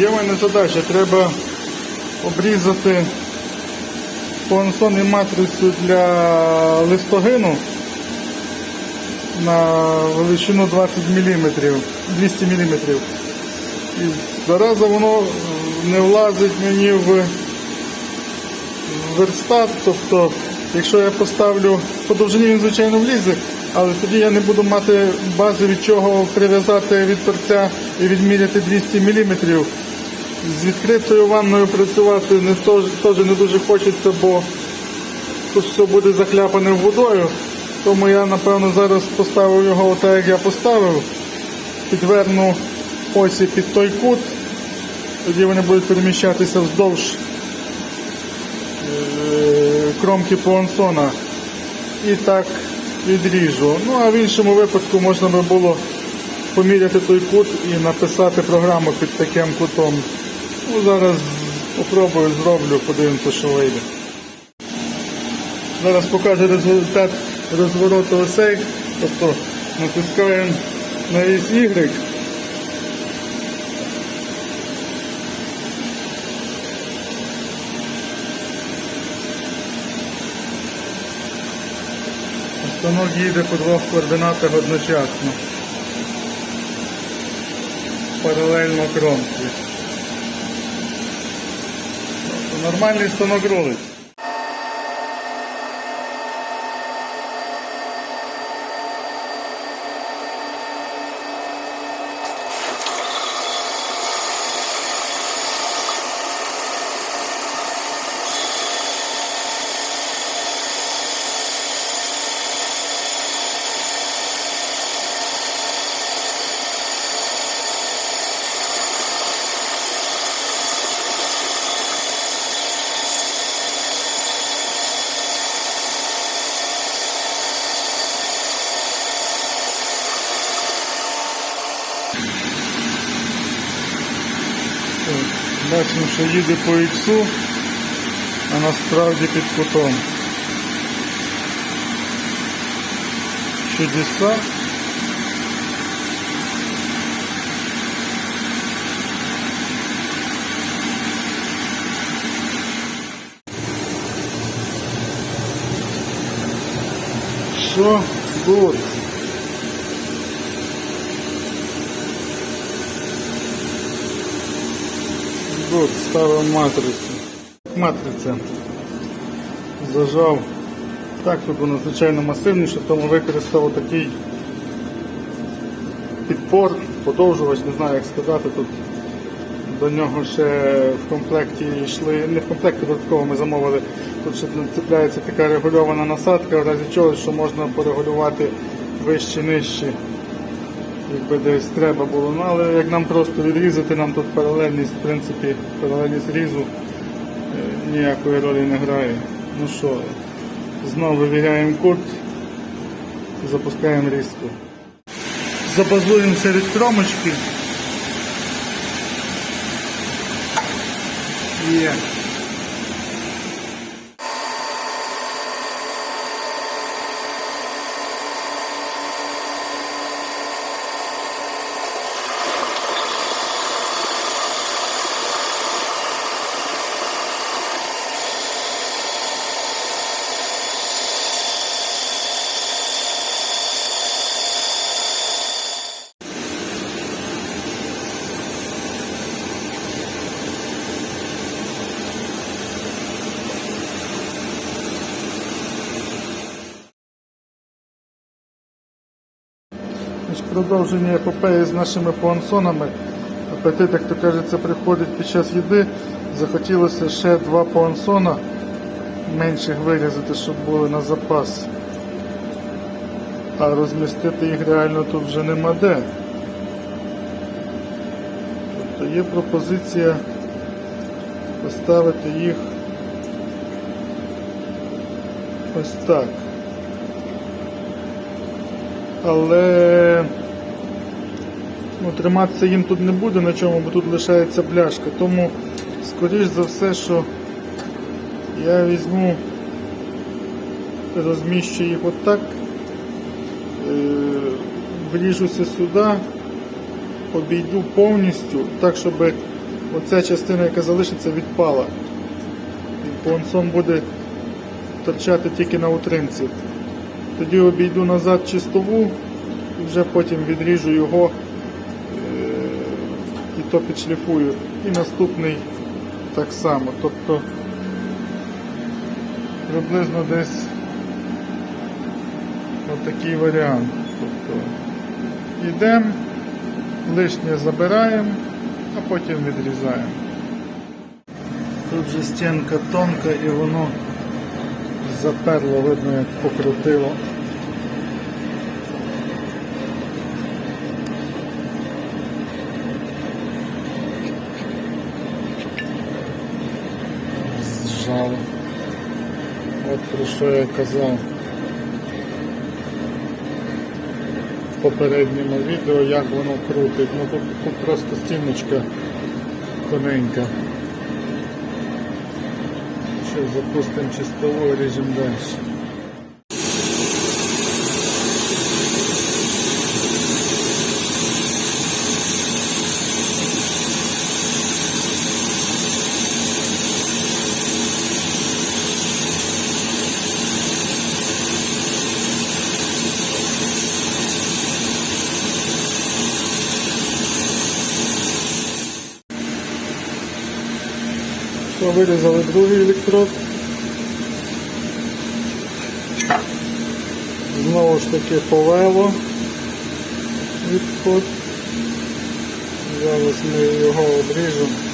Є в мене задача, треба обрізати понсон і матрицю для листогину на величину 20 мм, 200 мм. І зараза воно не влазить мені в верстат, тобто, якщо я поставлю по довжині, він звичайно влізе, але тоді я не буду мати бази від чого прив'язати від торця і відміряти 200 мм. З відкритою ванною працювати не теж, не дуже хочеться, бо тут все буде захляпане водою. Тому я напевно зараз поставив його так, як я поставив. Підверну осі під той кут, тоді вони будуть переміщатися вздовж е, кромки понсона і так відріжу. Ну а в іншому випадку можна би було поміряти той кут і написати програму під таким кутом. Ну, зараз спробую, зроблю, подивимося, що вийде. Зараз покажу результат розвороту осей. Тобто натискаємо на Y. Станок їде по двох координатах одночасно. Паралельно кромці. Нормальний станок ролить. Бачимо, що їде по іксу, а насправді під кутом. Чудеса. Що тут? От, ставимо матрицю. Матриця. Зажав. Так, тут воно звичайно масивніше, тому використав такий підпор, подовжувач, не знаю як сказати. Тут до нього ще в комплекті йшли, не в комплекті додатково ми замовили. Тут ще цепляється така регульована насадка, в разі чого, що можна порегулювати вище, нижче якби десь треба було. Ну, але як нам просто відрізати, нам тут паралельність, в принципі, паралельність різу е, ніякої ролі не грає. Ну що, знову вивіряємо кут, запускаємо різку. Забазуємося від кромочки. Є. Продовження епопеї з нашими пуансонами. Апетит, як то кажеться, приходить під час їди. Захотілося ще два пуансона менших вирізати, щоб були на запас. А розмістити їх реально тут вже нема де. Тобто є пропозиція поставити їх ось так. Але ну, триматися їм тут не буде на чому, бо тут лишається бляшка. Тому, скоріш за все, що я візьму, розміщу їх отак, е, вріжуся сюди, обійду повністю, так, щоб оця частина, яка залишиться, відпала. І понсон буде торчати тільки на утримці. Тоді обійду назад чистову і вже потім відріжу його е, і то підшліфую. І наступний так само. Тобто приблизно десь отакий варіант. Тобто йдемо, лишнє забираємо, а потім відрізаємо. Тут же стінка тонка і воно заперло, видно, як покрутило. Зжало. От про що я казав в попередньому відео, як воно крутить. Ну тут, тут просто стіночка тоненька. Що, запустимо чистову і ріжемо далі. Що, вирізали другий електрод. Знову ж таки повело відход. Зараз ми його обріжемо.